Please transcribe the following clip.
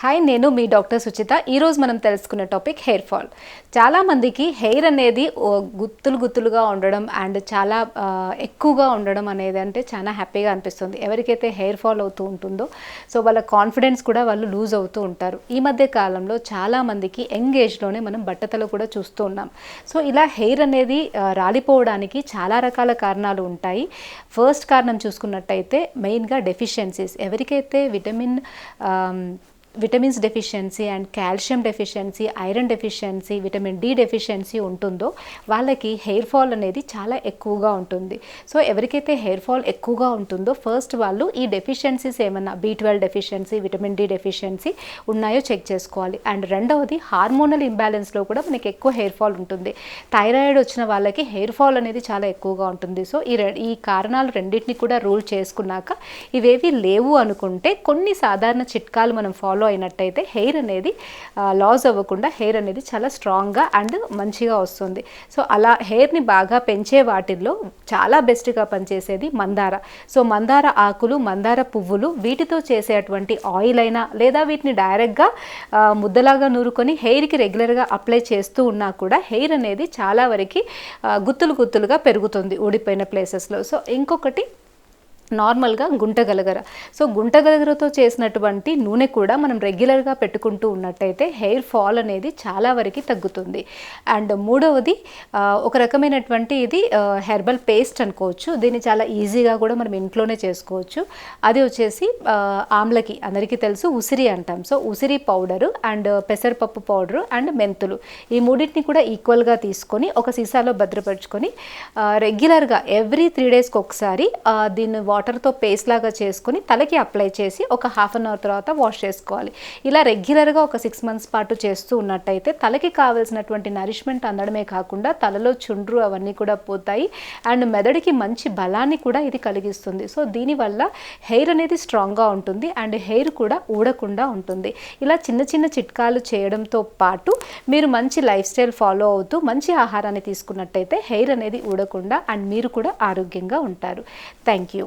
Hi నేను మీ doctor Suchitha. ఈరోజు మనం తెలుసుకునే టాపిక్ హెయిర్ ఫాల్. చాలామందికి హెయిర్ అనేది గుత్తులు గుత్తులుగా ఉండడం అండ్ చాలా ఎక్కువగా ఉండడం అనేది అంటే చాలా హ్యాపీగా అనిపిస్తుంది. ఎవరికైతే హెయిర్ ఫాల్ అవుతూ ఉంటుందో సో వాళ్ళ కాన్ఫిడెన్స్ కూడా వాళ్ళు లూజ్ అవుతూ ఉంటారు. ఈ మధ్య కాలంలో చాలామందికి యంగ్ ఏజ్లోనే మనం బట్టతలు కూడా చూస్తూ ఉన్నాం. సో ఇలా హెయిర్ అనేది రాలిపోవడానికి చాలా రకాల కారణాలు ఉంటాయి. ఫస్ట్ కారణం చూసుకున్నట్టయితే మెయిన్గా డెఫిషియన్సీస్. ఎవరికైతే vitamin vitamins deficiency and calcium deficiency iron deficiency vitamin D deficiency ఉంటుందో వాళ్ళకి హెయిర్ ఫాల్ అనేది చాలా ఎక్కువగా ఉంటుంది. సో ఎవరికైతే హెయిర్ ఫాల్ ఎక్కువగా ఉంటుందో ఫస్ట్ వాళ్ళు ఈ డెఫిషియన్సీస్ ఏమన్నా B twelve deficiency vitamin D deficiency ఉన్నాయో చెక్ చేసుకోవాలి. అండ్ రెండవది హార్మోనల్ ఇంబ్యాలెన్స్లో కూడా మనకి ఎక్కువ హెయిర్ ఫాల్ ఉంటుంది. థైరాయిడ్ వచ్చిన వాళ్ళకి హెయిర్ ఫాల్ అనేది చాలా ఎక్కువగా ఉంటుంది. సో ఈ రె- ఈ కారణాలు రెండింటిని కూడా రూల్ చేసుకున్నాక ఇవేవి లేవు అనుకుంటే కొన్ని సాధారణ చిట్కాలు మనం ఫాలో అయినట్టయితే హెయిర్ అనేది లాస్ అవ్వకుండా హెయిర్ అనేది చాలా స్ట్రాంగ్గా అండ్ మంచిగా వస్తుంది. సో అలా హెయిర్ని బాగా పెంచే వాటిల్లో చాలా బెస్ట్గా పనిచేసేది మందార. సో మందార ఆకులు మందార పువ్వులు వీటితో చేసేటువంటి ఆయిల్ అయినా లేదా వీటిని డైరెక్ట్గా ముద్దలాగా నూరుకొని హెయిర్కి రెగ్యులర్గా అప్లై చేస్తూ ఉన్నా కూడా హెయిర్ అనేది చాలా వరకు గుత్తులు గుత్తులుగా పెరుగుతుంది ఊడిపోయిన ప్లేసెస్లో సో ఇంకొకటి నార్మల్గా గుంటగలగర. సో గుంటగలగరతో చేసినటువంటి నూనె కూడా మనం రెగ్యులర్గా పెట్టుకుంటూ ఉన్నట్టయితే హెయిర్ ఫాల్ అనేది చాలా వరకు తగ్గుతుంది. అండ్ మూడవది ఒక రకమైనటువంటి ఇది హెర్బల్ పేస్ట్ అనుకోవచ్చు. దీన్ని చాలా ఈజీగా కూడా మనం ఇంట్లోనే చేసుకోవచ్చు. అది వచ్చేసి ఆమ్లకి అందరికీ తెలుసు ఉసిరి అంటాం. సో ఉసిరి పౌడరు అండ్ పెసరపప్పు పౌడరు అండ్ మెంతులు. ఈ మూడింటిని కూడా ఈక్వల్గా తీసుకొని ఒక సీసాలో భద్రపరుచుకొని రెగ్యులర్గా ఎవ్రీ త్రీ డేస్కి ఒకసారి దీన్ని వాటర్ వాటర్తో పేస్ట్ లాగా చేసుకుని తలకి అప్లై చేసి ఒక హాఫ్ అన్ అవర్ తర్వాత వాష్ చేసుకోవాలి. ఇలా రెగ్యులర్గా ఒక సిక్స్ మంత్స్ పాటు చేస్తూ ఉన్నట్టయితే తలకి కావాల్సినటువంటి నరిష్మెంట్ అందడమే కాకుండా తలలో చుండ్రు అవన్నీ కూడా పోతాయి. అండ్ మెదడుకి మంచి బలాన్ని కూడా ఇది కలిగిస్తుంది. సో దీనివల్ల హెయిర్ అనేది స్ట్రాంగ్గా ఉంటుంది. అండ్ హెయిర్ కూడా ఊడకుండా ఉంటుంది. ఇలా చిన్న చిన్న చిట్కాలు చేయడంతో పాటు మీరు మంచి లైఫ్ స్టైల్ ఫాలో అవుతూ మంచి ఆహారాన్ని తీసుకున్నట్టయితే హెయిర్ అనేది ఊడకుండా అండ్ మీరు కూడా ఆరోగ్యంగా ఉంటారు. Thank you.